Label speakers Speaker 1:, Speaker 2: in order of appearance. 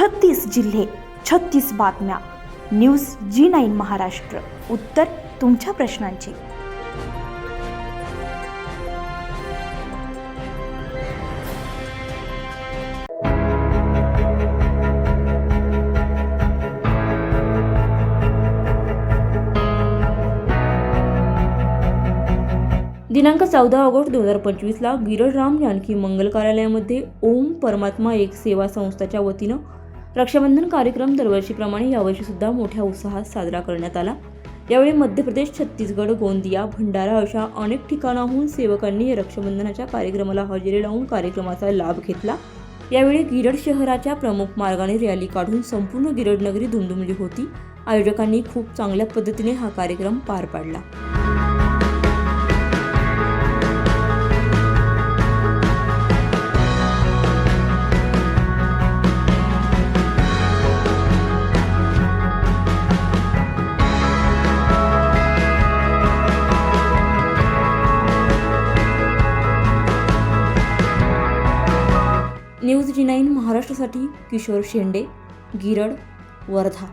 Speaker 1: छत्तीस जिल्हे छत्तीस बातम्या. News G nine Maharashtra. उत्तर तुमच्या प्रश्नांची.
Speaker 2: दिनांक चौदा ऑगस्ट दोन हजार पंचवीसला गिरजराम जानकी मंगल कार्यालयामध्ये ओम परमात्मा एक सेवा संस्थाच्या वतीनं रक्षाबंधन कार्यक्रम दरवर्षीप्रमाणे यावर्षी सुद्धा मोठ्या उत्साहात साजरा करण्यात आला. यावेळी मध्य प्रदेश छत्तीसगड गोंदिया भंडारा अशा अनेक ठिकाणाहून सेवकांनी या रक्षाबंधनाच्या कार्यक्रमाला हजेरी लावून कार्यक्रमाचा लाभ घेतला. यावेळी गिरड शहराच्या प्रमुख मार्गाने रॅली काढून संपूर्ण गिरड नगरी धुमधुमली होती. आयोजकांनी खूप चांगल्या पद्धतीने हा कार्यक्रम पार पाडला. न्यूज जी नाईन महाराष्ट्रासाठी किशोर शेंडे गिरड वर्धा.